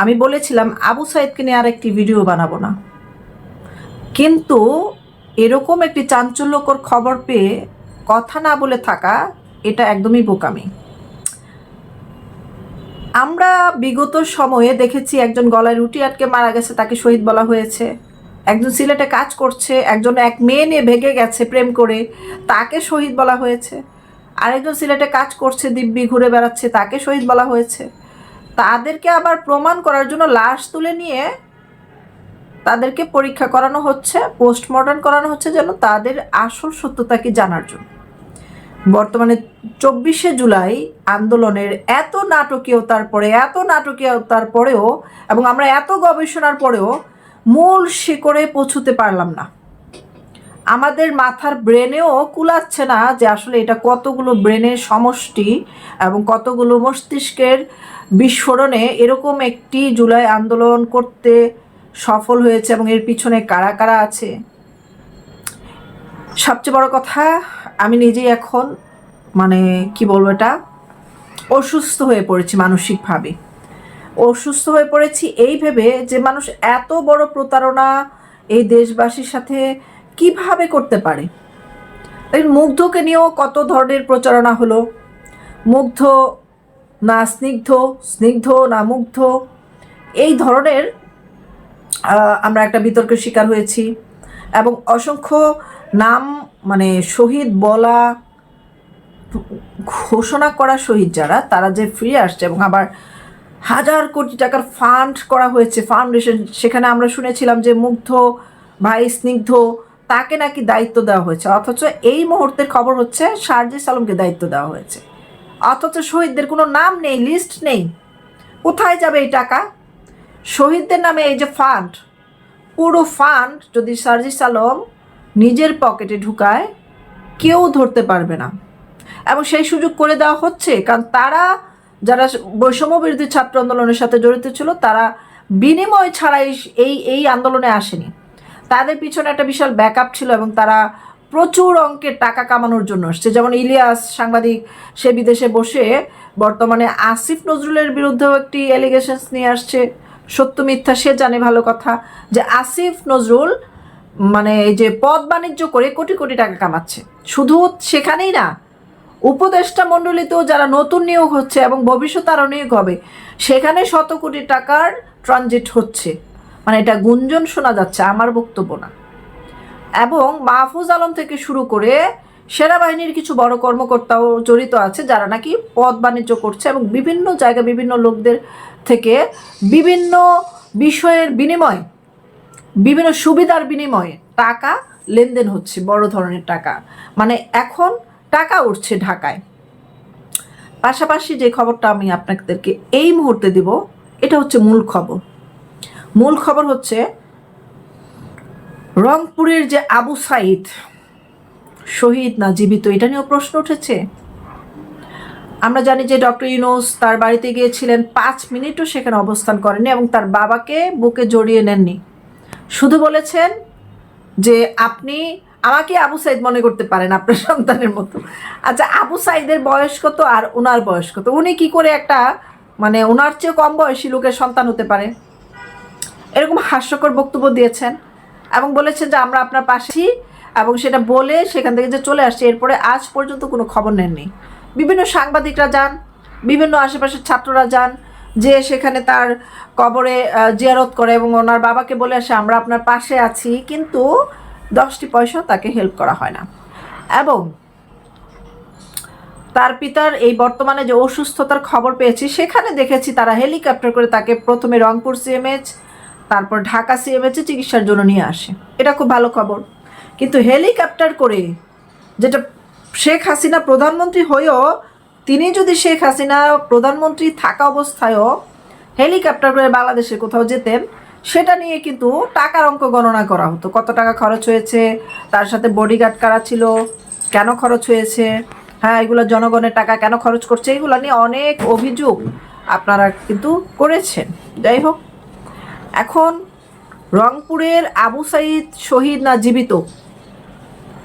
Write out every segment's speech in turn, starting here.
আমি বলেছিলাম, আবু সাইদকে নিয়ে আর একটি ভিডিও বানাবো না। কিন্তু এরকম একটি চাঞ্চল্যকর খবর পেয়ে কথা না বলে থাকা, এটা একদমই বোকামি। আমরা বিগত সময়ে দেখেছি একজন গলায় রুটি আটকে মারা গেছে, তাকে শহীদ বলা হয়েছে। একজন সিলেটে কাজ করছে, একজন এক মেয়ে নিয়ে ভেগে গেছে প্রেম করে, তাকে শহীদ বলা হয়েছে। আরেকজন সিলেটে কাজ করছে, দিব্যি ঘুরে বেড়াচ্ছে, তাকে শহীদ বলা হয়েছে। তাদেরকে আবার প্রমাণ করার জন্য লাশ তুলে নিয়ে তাদেরকে পরীক্ষা করানো হচ্ছে পোস্টমর্টম করানো হচ্ছে যেন তাদের আসল সত্যতা কি জানার জন্য। বর্তমানে চব্বিশে জুলাই আন্দোলনের এত নাটকীয়তার পরে, এত নাটকীয়তার পরেও এবং আমরা এত গবেষণার পরেও মূল শিকড়ে পৌঁছতে পারলাম না। আমাদের মাথার ব্রেনেও কুলাচ্ছে না যে আসলে এটা কতগুলো ব্রেনের সমষ্টি এবং কতগুলো মস্তিষ্কের বিস্ফোরণে এরকম একটি জুলাই আন্দোলন করতে সফল হয়েছে এবং এর পিছনে কারা কারা আছে? সবচেয়ে বড় কথা, আমি নিজেই এখন মানে কি বলব এটা, অসুস্থ হয়ে পড়েছি মানসিকভাবে। অসুস্থ হয়ে পড়েছি এই ভেবে যে মানুষ এত বড় প্রতারণা এই দেশবাসীর সাথে কীভাবে করতে পারে? এই মুগ্ধকে নিয়েও কত ধরনের প্রচারণা হলো? মুগ্ধ না স্নিগ্ধ স্নিগ্ধ না মুগ্ধ? এই ধরনের আমরা একটা বিতর্কের শিকার হয়েছি। এবং অসংখ্য নাম মানে শহীদ বলা, ঘোষণা করা শহীদ যারা, তারা যে ফিরে আসছে এবং আবার হাজার কোটি টাকার ফান্ড করা হয়েছে, ফাউন্ডেশন। সেখানে আমরা শুনেছিলাম যে মুগ্ধ ভাই স্নিগ্ধ তাকে নাকি দায়িত্ব দেওয়া হয়েছে। অথচ এই মুহূর্তের খবর হচ্ছে শারজিস আলমকে দায়িত্ব দেওয়া হয়েছে। অথচ শহীদদের কোনো নাম নেই লিস্ট নেই। কোথায় যাবে এই টাকা? শহীদদের নামে এই যে ফান্ড পুরো ফান্ড যদি সার্জিস আলম নিজের পকেটে ঢুকায়, কেউ ধরতে পারবে না। এবং সেই সুযোগ করে দেওয়া হচ্ছে, কারণ তারা যারা বৈষম্য বিরোধী ছাত্র আন্দোলনের সাথে জড়িত ছিল, তারা বিনিময় ছাড়াই এই এই আন্দোলনে আসেনি। তাদের পিছনে একটা বিশাল ব্যাকআপ ছিল এবং তারা প্রচুর অঙ্কের টাকা কামানোর জন্য আসছে। যেমন ইলিয়াস, সাংবাদিক, সে বিদেশে বসে বর্তমানে আসিফ নজরুলের বিরুদ্ধেও একটি অ্যালিগেশনস নিয়ে আসছে। সত্য মিথ্যা, সে জানে ভালো কথা যে আসিফ নজরুল মানে এই যে পদ বাণিজ্য করে কোটি কোটি টাকা কামাচ্ছে। শুধু সেখানেই না, উপদেষ্টা মণ্ডলীতেও যারা নতুন নিয়োগ হচ্ছে এবং ভবিষ্যতে আরও নিয়োগ হবে, সেখানে শত কোটি টাকার ট্রানজিট হচ্ছে। মানে এটা গুঞ্জন শোনা যাচ্ছে, আমার বক্তব্য না। এবং মাহফুজ আলম থেকে শুরু করে সেনাবাহিনীর কিছু বড় কর্মকর্তাও জড়িত আছে, যারা নাকি পদ বাণিজ্য করছে এবং বিভিন্ন জায়গায় বিভিন্ন লোকদের থেকে বিভিন্ন বিষয়ের বিনিময়, বিভিন্ন সুবিধার বিনিময়ে টাকা লেনদেন হচ্ছে, বড় ধরনের টাকা। মানে এখন টাকা উঠছে ঢাকায়। পাশাপাশি যে খবরটা আমি আপনাদেরকে এই মুহূর্তে দিব, এটা হচ্ছে মূল খবর। মূল খবর হচ্ছে, রংপুরের যে আবু সাইদ শহীদ না জীবিত এটা নিয়েও প্রশ্ন উঠেছে। আমরা জানি যে ডক্টর ইউনুস তার বাড়িতে গিয়েছিলেন পাঁচ মিনিটও সেখানে অবস্থান করেনি এবং তার বাবাকে বুকে জড়িয়ে নেননি। শুধু বলেছেন যে আপনি আমাকে আবু সাইদ মনে করতে পারেন আপনার সন্তানের মতো। আচ্ছা আবু সাইদের বয়স কত আর ওনার বয়স কত? উনি কি করে একটা মানে ওনার চেয়ে কম বয়সী লোকের সন্তান হতে পারে? এরকম হাস্যকর বক্তব্য দিয়েছেন এবং বলেছেন যে আমরা আপনার পাশেই এবং সেটা বলে সেখান থেকে যে চলে আসছে, এরপরে আজ পর্যন্ত কোনো খবর নেননি। বিভিন্ন সাংবাদিকরা যান, বিভিন্ন আশেপাশের ছাত্ররা যান, যে সেখানে তার কবরে জিয়ারত করে এবং ওনার বাবাকে বলে আসে, আমরা আপনার পাশে আছি। কিন্তু দশটি পয়সা তাকে হেল্প করা হয় না। এবং তার পিতার এই বর্তমানে যে অসুস্থতার খবর পেয়েছি, সেখানে দেখেছি তারা হেলিকপ্টার করে তাকে প্রথমে রংপুর সিএমএইচ তারপর ঢাকা সিএমএইচে চিকিৎসার জন্য নিয়ে আসে। এটা খুব ভালো খবর। কিন্তু হেলিকপ্টার করে যেটা শেখ হাসিনা প্রধানমন্ত্রী হয়েও, তিনি যদি শেখ হাসিনা প্রধানমন্ত্রী থাকা অবস্থায়ও হেলিকপ্টার করে বাংলাদেশে কোথাও যেতেন, সেটা নিয়ে কিন্তু টাকার অঙ্ক গণনা করা হতো। কত টাকা খরচ হয়েছে, তার সাথে বডিগার্ড কারা ছিল, কেন খরচ হয়েছে হ্যাঁ এগুলো জনগণের টাকা কেন খরচ করছে, এগুলো নিয়ে অনেক অভিযোগ আপনারা কিন্তু করেছেন। যাই হোক এখন রংপুরের আবু সাইদ শহীদ না জীবিত?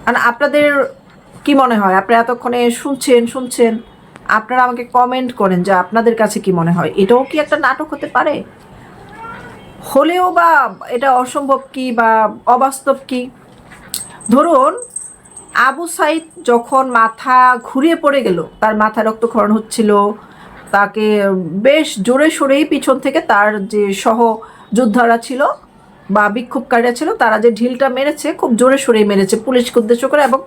আর আপনাদের কি মনে হয়? আপনারা এতক্ষণে শুনছেন শুনছেন। আপনারা আমাকে কমেন্ট করেন যে আপনাদের কাছে কি মনে হয়? এটাও কি একটা নাটক হতে পারে? হলেও বা এটা অসম্ভব কি বা অবাস্তব কি? ধরুন, আবু সাইদ যখন মাথা ঘুরিয়ে পড়ে গেল, তার মাথা রক্তক্ষরণ হচ্ছিল, তাকে বেশ জোরে সোরেই পিছন থেকে তার যে সহ যোদ্ধারা ছিল বা বিক্ষোভকারীরা ছিল, তারা যে ঢিলটা মেরেছে খুব জোরে সোরেই মেরেছে পুলিশকে উদ্দেশ্য করে এবং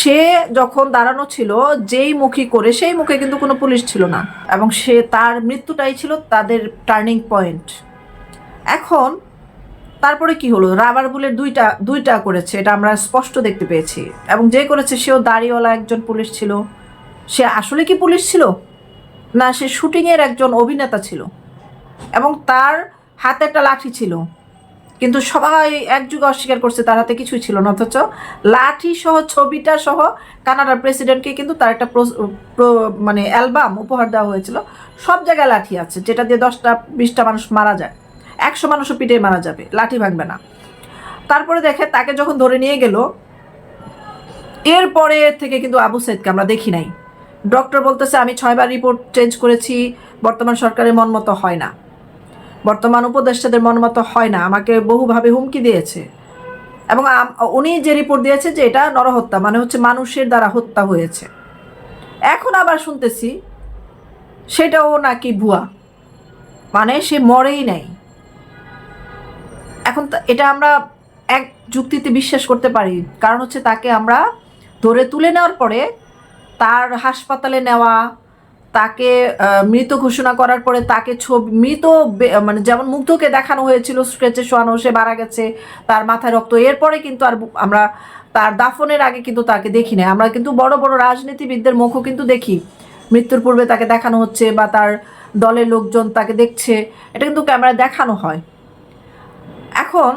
সে যখন দাঁড়ানো ছিল, যেই মুখী করে, সেই মুখে কিন্তু কোনো পুলিশ ছিল না এবং সে তার মৃত্যুটাই ছিল তাদের টার্নিং পয়েন্ট এখন তারপরে কি হলো? রাবার বুলেট দুইটা দুইটা করেছে, এটা আমরা স্পষ্ট দেখতে পেয়েছি এবং যে করেছে সেও দাড়িওয়ালা একজন পুলিশ ছিল। সে আসলে কি পুলিশ ছিল? না, সে শুটিংয়ের একজন অভিনেতা ছিল। এবং তার হাতে একটা লাঠি ছিল। কিন্তু সবাই একযুগে অস্বীকার করছে তার হাতে কিছুই ছিল না, অথচ লাঠি সহ ছবিটা সহ কানাডার প্রেসিডেন্টকে কিন্তু তার একটা মানে অ্যালবাম উপহার দেওয়া হয়েছিল। সব জায়গায় লাঠি আছে, যেটা দিয়ে দশটা, বিশটা মানুষ মারা যায়। একশো মানুষও পিঠে মারা যাবে, লাঠি ভাঙবে না। তারপরে দেখে তাকে যখন ধরে নিয়ে গেল, এরপরে থেকে কিন্তু আবু সাইদকে আমরা দেখি নাই। ডক্টর বলতেছে, আমি ছয়বার রিপোর্ট চেঞ্জ করেছি, বর্তমান সরকারের মন মতো হয় না। বর্তমান উপদেষ্টাদের মন মতো হয় না, আমাকে বহুভাবে হুমকি দিয়েছে। এবং উনি যে রিপোর্ট দিয়েছে যে এটা নরহত্যা মানে হচ্ছে মানুষের দ্বারা হত্যা হয়েছে। এখন আবার শুনতেছি, সেটাও নাকি ভুয়া। মানে সে মরেই নাই। এখন এটা আমরা এক যুক্তিতে বিশ্বাস করতে পারি। কারণ হচ্ছে তাকে আমরা ধরে তুলে নেওয়ার পরে তার হাসপাতালে নেওয়া তাকে মৃত ঘোষণা করার পরে তাকে ছবি, মৃত মানে যেমন মুগ্ধকে দেখানো হয়েছিল, স্ক্রেচে শোয়ানো, সে মারা গেছে, তার মাথায় রক্ত। এরপরে কিন্তু আর আমরা তার দাফনের আগে কিন্তু তাকে দেখি না আমরা কিন্তু বড় বড় রাজনীতিবিদদের মুখও কিন্তু দেখি। মৃত্যুর পূর্বে তাকে দেখানো হচ্ছে বা তার দলের লোকজন তাকে দেখছে। এটা কিন্তু ক্যামেরায় দেখানো হয়। এখন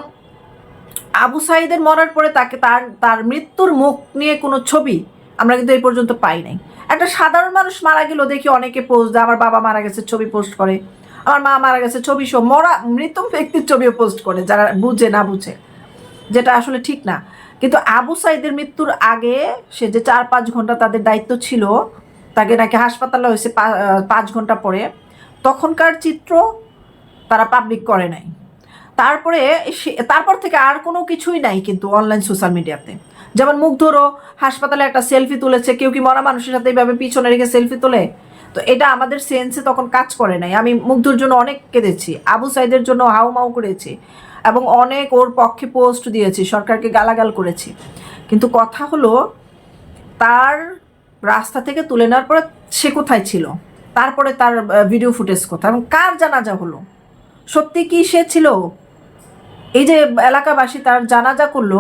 আবু সাইদের মরার পরে তাকে তার তার মৃত্যুর মুখ নিয়ে কোনো ছবি আমরা কিন্তু এই পর্যন্ত পাই নাই। একটা সাধারণ মানুষ মারা গেল দেখি অনেকে পোস্ট দেয়, আমার বাবা মারা গেছে, ছবি পোস্ট করে। আমার মা মারা গেছে, ছবি সব মরা মৃত ব্যক্তির ছবিও পোস্ট করে, যারা বুঝে না বুঝে। যেটা আসলে ঠিক না। কিন্তু আবু সাইদের মৃত্যুর আগে সে যে চার পাঁচ ঘণ্টা তাদের দায়িত্ব ছিল, তাকে নাকি হাসপাতালে হয়েছে পাঁচ ঘণ্টা পরে, তখনকার চিত্র তারা পাবলিক করে নাই। তারপরে তারপর থেকে আর কোনো কিছুই নাই কিন্তু অনলাইন সোশ্যাল মিডিয়াতে যেমন মুগ্ধরও হাসপাতালে একটা সেলফি তুলেছে, কেউ কি মরা মানুষের সাথে এইভাবে পিছনে রেখে সেলফি তোলে? তো এটা আমাদের সেন্সে তখন কাজ করে নাই। আমি মুগ্ধর জন্য অনেক কেঁদেছি, আবু সাইদের জন্য হাউ মাউ করেছি এবং অনেক ওর পক্ষে পোস্ট দিয়েছি, সরকারকে গালাগাল করেছি। কিন্তু কথা হলো, তার রাস্তা থেকে তুলে নেওয়ার পরে সে কোথায় ছিল? তারপরে তার ভিডিও ফুটেজ কোথায়? এবং কার জানাজা হলো? সত্যি কি সে ছিল? এই যে এলাকাবাসী তার জানাজা করল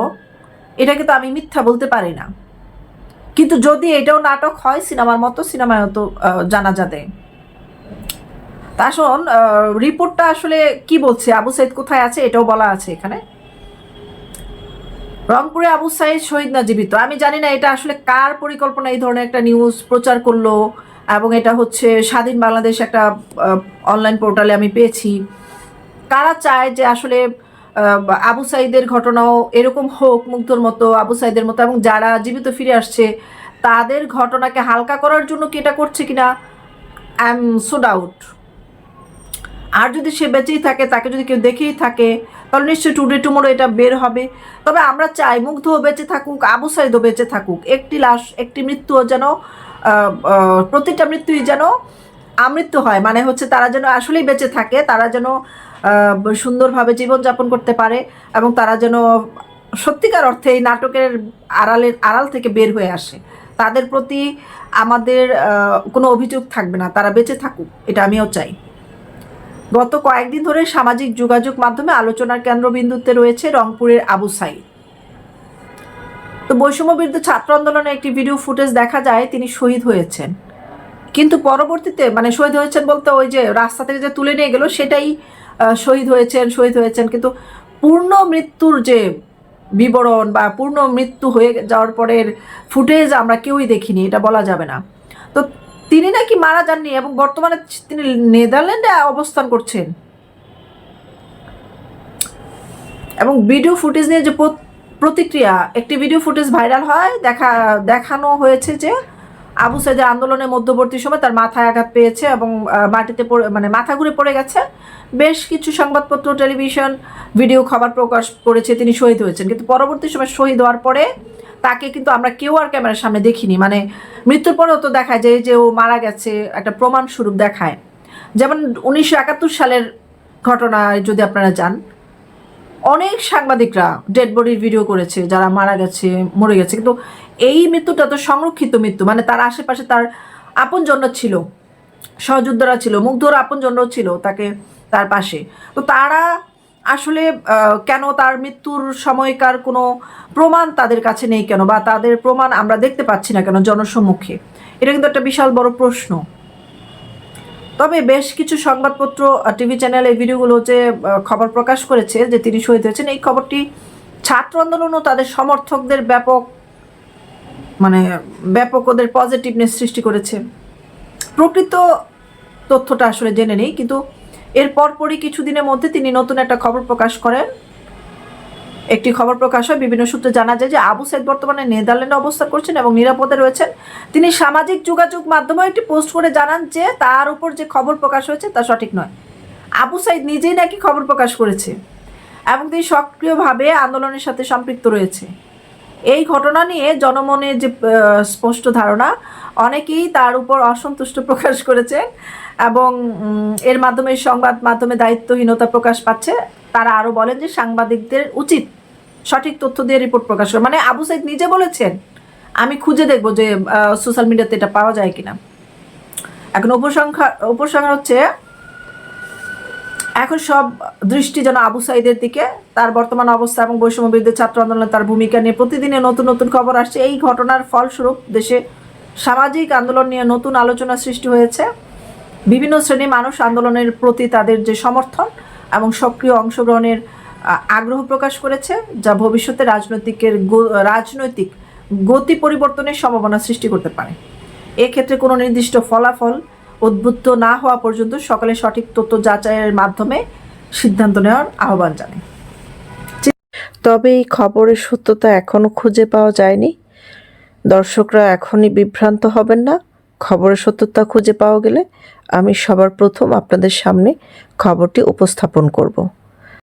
এটা তো আমি মিথ্যা বলতে পারি না। কিন্তু যদি এটাও নাটক হয় সিনেমার মতো সিনেমায় হতো জানা যাবে। তা শোন রিপোর্টটা আসলে কি বলছে? আবু সাইদ কোথায় আছে? এটাও বলা আছে এখানে। রংপুরে আবু সাইদ শহীদ না জীবিত? আমি জানি না এটা আসলে কার পরিকল্পনা এই ধরনের একটা নিউজ প্রচার করল, এবং এটা হচ্ছে স্বাধীন বাংলাদেশ একটা অনলাইন পোর্টালে আমি পেয়েছি। কারা চায় যে আসলে আবু সাইদের ঘটনাও এরকম হোক, মুগ্ধর মতো আবু সাইদের মতো এবং যারা জীবিত ফিরে আসছে, তাদের ঘটনাকে হালকা করার জন্য কি এটা করছে কিনা? আই এম সো ডাউট আর যদি সে বেঁচেই থাকে, তাকে যদি কেউ দেখেই থাকে, তাহলে নিশ্চয়ই টুডে টুমোরো এটা বের হবে। তবে আমরা চাই মুগ্ধও বেঁচে থাকুক, আবু সাইদও বেঁচে থাকুক। একটি লাশ, একটি মৃত্যুও যেন প্রতিটা মৃত্যুই যেন আমৃত্যু হয়। মানে হচ্ছে তারা যেন আসলেই বেঁচে থাকে, তারা যেন সুন্দরভাবে জীবনযাপন করতে পারে এবং তারা যেন সত্যিকার অর্থে এই নাটকের আড়ালের, আড়াল থেকে বের হয়ে আসে। তাদের প্রতি আমাদের কোনো অভিযোগ থাকবে না। তারা বেঁচে থাকুক, এটা আমিও চাই। গত কয়েকদিন ধরে সামাজিক যোগাযোগ মাধ্যমে আলোচনার কেন্দ্রবিন্দুতে রয়েছে রংপুরের আবু সাইদ। তো বৈষম্য বিরুদ্ধে ছাত্র আন্দোলনে একটি ভিডিও ফুটেজ দেখা যায়, তিনি শহীদ হয়েছেন। কিন্তু পরবর্তীতে মানে শহীদ হয়েছেন বলতে ওই যে রাস্তা থেকে যে তুলে নিয়ে গেল, সেটাই শহীদ হয়েছেন শহীদ হয়েছেন। কিন্তু পূর্ণ মৃত্যুর যে বিবরণ বা পূর্ণ মৃত্যু হয়ে যাওয়ার পরের ফুটেজ আমরা কেউই দেখিনি, এটা বলা যাবে না। তো তিনি নাকি মারা যাননি এবং বর্তমানে তিনি নেদারল্যান্ডে অবস্থান করছেন? এবং ভিডিও ফুটেজ নিয়ে যে প্রতিক্রিয়া, একটি ভিডিও ফুটেজ ভাইরাল হয়, দেখা, দেখানো হয়েছে যে আবু সাইদের আন্দোলনের মধ্যবর্তী সময় তার মাথায় আঘাত পেয়েছে এবং মাটিতে পড়ে মানে মাথা ঘুরে পড়ে গেছে। বেশ কিছু সংবাদপত্র, টেলিভিশন, ভিডিও খবর প্রকাশ করেছে, তিনি শহীদ হয়েছেন। কিন্তু পরবর্তী সময় শহীদ হওয়ার পরে তাকে কিন্তু আমরা কেউ আর ক্যামেরার সামনে দেখিনি। মানে মৃত্যুর পরেও তো দেখায় যে যে ও মারা গেছে, একটা প্রমাণ স্বরূপ দেখায়। যেমন উনিশশো একাত্তর সালের ঘটনায় যদি আপনারা যান, অনেক সাংবাদিকরা ডেড বডির ভিডিও করেছে, যারা মারা গেছে, মরে গেছে। কিন্তু এই মৃত্যুটা তো সংরক্ষিত মৃত্যু মানে তার আশেপাশে তার আপন জন্য ছিল, সহযোদ্ধারা ছিল, মুগ্ধর আপন জন্য ছিল তাকে, তার পাশে। তো তারা আসলে কেন তার মৃত্যুর সময়কার কোনো প্রমাণ তাদের কাছে নেই কেন, বা তাদের প্রমাণ আমরা দেখতে পাচ্ছি না কেন জনসম্মুখে? এটা কিন্তু একটা বিশাল বড় প্রশ্ন। তবে বেশ কিছু সংবাদপত্র টিভি চ্যানেল এই ভিডিওগুলো যে খবর প্রকাশ করেছে যে তিনি শহীদ হয়েছেন। এই খবরটি ছাত্র আন্দোলন ও তাদের সমর্থকদের ব্যাপক মানে ব্যাপক ওদের পজিটিভনেস সৃষ্টি করেছে। প্রকৃত তথ্যটা আসলে জেনে নেই, কিন্তু এর পরপরই কিছুদিনের মধ্যে তিনি নতুন একটা খবর প্রকাশ করেন। একটি খবর প্রকাশ হয়, বিভিন্ন সূত্রে জানা যায় যে আবু সাইদ বর্তমানে নেদারল্যান্ডে অবস্থান করছেন এবং নিরাপদে রয়েছেন। তিনি সামাজিক যোগাযোগ মাধ্যমে একটি পোস্ট করে জানান যে তার উপর যে খবর প্রকাশ হয়েছে তা সঠিক নয়। আবু সাইদ নিজেই নাকি খবর প্রকাশ করেছে এবং তিনি সক্রিয়ভাবে আন্দোলনের সাথে সম্পৃক্ত রয়েছে। এই ঘটনা নিয়ে জনমনে যে স্পষ্ট ধারণা, অনেকেই তার উপর অসন্তুষ্ট প্রকাশ করেছে এবং এর মাধ্যমে সংবাদ মাধ্যমে দায়িত্বহীনতা প্রকাশ পাচ্ছে। তারা আরও বলেন যে সাংবাদিকদের উচিত সঠিক তথ্য দিয়ে রিপোর্ট প্রকাশ করে। মানে আবু সাইদ নিজে বলেছেন, আমি খুঁজে দেখব যে সোশ্যাল মিডিয়াতে এটা পাওয়া যায় কিনা। এখন উপসংখ্যা উপসংহার হচ্ছে এখন সব দৃষ্টি যেন আবু সাইদের দিকে, তার বর্তমান অবস্থা এবং বৈষম্য বিরুদ্ধে ছাত্র আন্দোলনে তার ভূমিকা নিয়ে প্রতিদিনে নতুন নতুন খবর আসছে। এই ঘটনার ফলস্বরূপ দেশে সামাজিক আন্দোলন নিয়ে নতুন আলোচনা সৃষ্টি হয়েছে। বিভিন্ন শ্রেণির মানুষ আন্দোলনের প্রতি তাদের যে সমর্থন এবং সক্রিয় অংশগ্রহণের আগ্রহ প্রকাশ করেছে, যা ভবিষ্যতে রাজনৈতিকের রাজনৈতিক গতি পরিবর্তনের সম্ভাবনা সৃষ্টি করতে পারে। এক্ষেত্রে কোনো নির্দিষ্ট ফলাফল উদ্বুদ্ধ না হওয়া পর্যন্ত সকালে সঠিক তথ্য যাচাইয়ের মাধ্যমে সিদ্ধান্ত নেওয়ার আহ্বান জানায়। তবে এই খবরের সত্যতা এখনও খুঁজে পাওয়া যায়নি। দর্শকরা এখনই বিভ্রান্ত হবেন না। খবরের সত্যতা খুঁজে পাওয়া গেলে আমি সবার প্রথম আপনাদের সামনে খবরটি উপস্থাপন করব।